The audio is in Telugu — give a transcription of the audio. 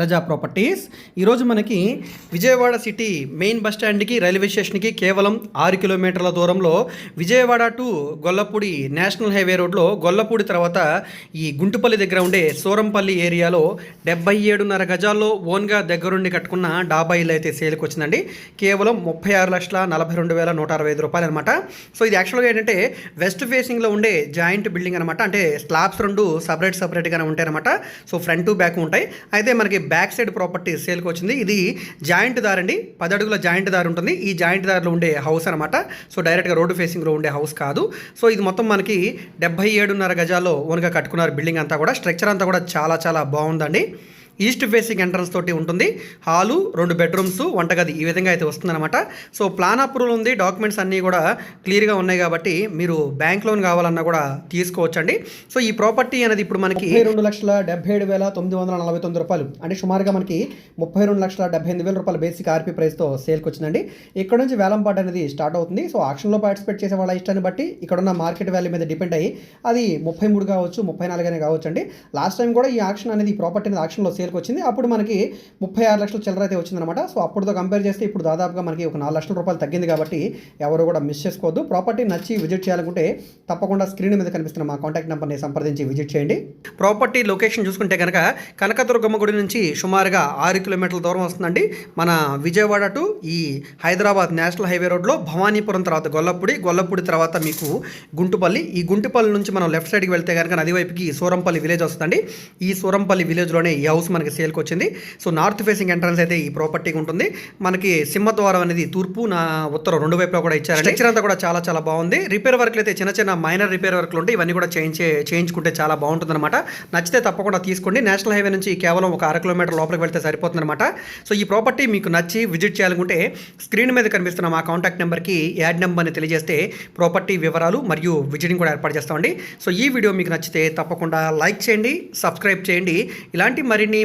Raza properties. ఈరోజు మనకి విజయవాడ సిటీ మెయిన్ బస్ స్టాండ్కి రైల్వే స్టేషన్కి కేవలం ఆరు కిలోమీటర్ల దూరంలో Vijayawada to Gollapudi national highway రోడ్లో గొల్లపూడి తర్వాత ఈ గుంటుపల్లి దగ్గర ఉండే సూరంపల్లి ఏరియాలో డెబ్బై ఏడున్నర గజాల్లో ఓన్గా దగ్గరుండి కట్టుకున్న డాబా ఇల్లు అయితే సేల్కి వచ్చిందండి. కేవలం ముప్పై ఆరు లక్షల నలభై రెండు వేల నూట అరవై ఐదు రూపాయలు అనమాట సో ఇది యాక్చువల్గా ఏంటంటే వెస్ట్ ఫేసింగ్లో ఉండే జాయింట్ బిల్డింగ్ అనమాట అంటే స్లాబ్స్ రెండు సపరేట్ సపరేట్గానే ఉంటాయి అనమాట సో ఫ్రంట్ టు బ్యాక్ ఉంటాయి. అయితే మనకి బ్యాక్ సైడ్ ప్రాపర్టీ సేల్కి వచ్చింది. ఇది జాయింట్ దార్ అండి. పది అడుగుల జాయింట్ దార్ ఉంటుంది. ఈ జాయింట్ దారిలో ఉండే హౌస్ అనమాట సో డైరెక్ట్గా రోడ్డు ఫేసింగ్లో ఉండే హౌస్ కాదు. సో ఇది మొత్తం మనకి డెబ్బై ఏడున్నర గజాల్లో ఓన్గా కట్టుకున్నారు బిల్డింగ్ అంతా కూడా. స్ట్రక్చర్ అంతా కూడా చాలా చాలా బాగుందండి. ఈస్ట్ ఫేసింగ్ ఎంట్రన్స్ తోటి ఉంటుంది. హాలు రెండు బెడ్రూమ్స్ వంటగది ఈ విధంగా అయితే వస్తుందన్నమాట. సో ప్లాన్ అప్రూవల్ ఉంది. డాక్యుమెంట్స్ అన్నీ కూడా క్లియర్గా ఉన్నాయి కాబట్టి మీరు బ్యాంక్ లోన్ కావాలన్నా కూడా తీసుకోవచ్చండి. సో ఈ ప్రాపర్టీ అనేది ఇప్పుడు మనకి రెండు లక్షల డెబ్బై ఏడు వేల తొమ్మిది వందల నలభై తొమ్మిది రూపాయలు. అంటే సుమారుగా మనకి ముప్పై రెండు లక్షల డెబ్బై ఎనిమిది వేల రూపాయల బేసిక్ ఆర్పీ ప్రైస్తో సేల్కి వచ్చిందండి. ఇక్కడ నుంచి వేలంపాట అనేది స్టార్ట్ అవుతుంది. సో ఆక్షన్లో పార్టిసిపేట్ చేసే వాళ్ళ ఇష్టాన్ని బట్టి ఇక్కడ ఉన్న మార్కెట్ వాల్యూ మీద డిపెండ్ అయ్యి అది ముప్పై మూడు కావచ్చు ముప్పై నాలుగు అనే కావచ్చు అండి లాస్ట్ టైం కూడా ఈ ఆక్షన్ అనేది ఈ ప్రాపర్టీ అనేది ఆక్షన్లో సేల్కి వచ్చింది అప్పుడు మనకి ముప్పై ఆరు లక్షల చిల్లర అయితే వచ్చిందనమాట సో అప్పుడుతో కంపేర్ చేస్తే ఇప్పుడు దాదాపుగా మనకి ఒక నాలుగు లక్షల రూపాయలు తగ్గింది కాబట్టి ఎవరు కూడా మిస్ చేసుకోవద్దు. ప్రాపర్టీ నచ్చి విజిట్ చేయాలనుకుంటే తప్పకుండా స్క్రీన్ మీద కనిపిస్తున్న మా కాంటాక్ట్ నెంబర్ని సంప్రదించి విజిట్ చేయండి. ప్రాపర్టీ లొకేషన్ చూసుకుంటే కనుక కనకదుర్గమ్మ గుడి నుంచి సుమారుగా ఆరు కిలోమీటర్ల దూరం వస్తుందండి. మన విజయవాడ టు ఈ హైదరాబాద్ నేషనల్ హైవే రోడ్లో భవానీపురం తర్వాత గొల్లపూడి గొల్లపూడి తర్వాత మీకు గుంటుపల్లి. ఈ గుంటుపల్లి నుంచి మనం లెఫ్ట్ సైడ్కి వెళ్తే కనుక నది వైపుకి సూరంపల్లి విలేజ్ వస్తుందండి. ఈ సూరంపల్లి విలేజ్లోనే ఈ హౌస్ మనకి సేల్కి వచ్చింది. సో నార్త్ ఫేసింగ్ ఎంట్రన్స్ అయితే ఈ ప్రాపర్టీకి ఉంటుంది. మనకి సింహద్వారం అనేది తూర్పు నా ఉత్తరం రెండు వైపులా కూడా ఇచ్చారు స్ట్రక్చర్ అంతా కూడా చాలా చాలా బాగుంది. రిపేర్ వర్క్లు అయితే చిన్న చిన్న మైనర్ రిపేర్ వర్క్లు ఉంటాయి ఇవన్నీ కూడా చేయించే చేయించుకుంటే చాలా బాగుంటుంది అనమాట నచ్చితే తప్పకుండా తీసుకోండి. నేషనల్ హైవే నుంచి కేవలం ఒక అర కిలోమీటర్ లోపలికి వెళ్తే సరిపోతుంది అనమాట సో ఈ ప్రాపర్టీ మీకు నచ్చి విజిట్ చేయాలనుకుంటే స్క్రీన్ మీద కనిపిస్తున్న మా కాంటాక్ట్ నెంబర్కి యాడ్ నెంబర్ని తెలియజేస్తే ప్రాపర్టీ వివరాలు మరియు విజిటింగ్ కూడా ఏర్పాటు చేస్తామండి. సో ఈ వీడియో మీకు నచ్చితే తప్పకుండా లైక్ చేయండి సబ్స్క్రైబ్ చేయండి. ఇలాంటి మరిన్ని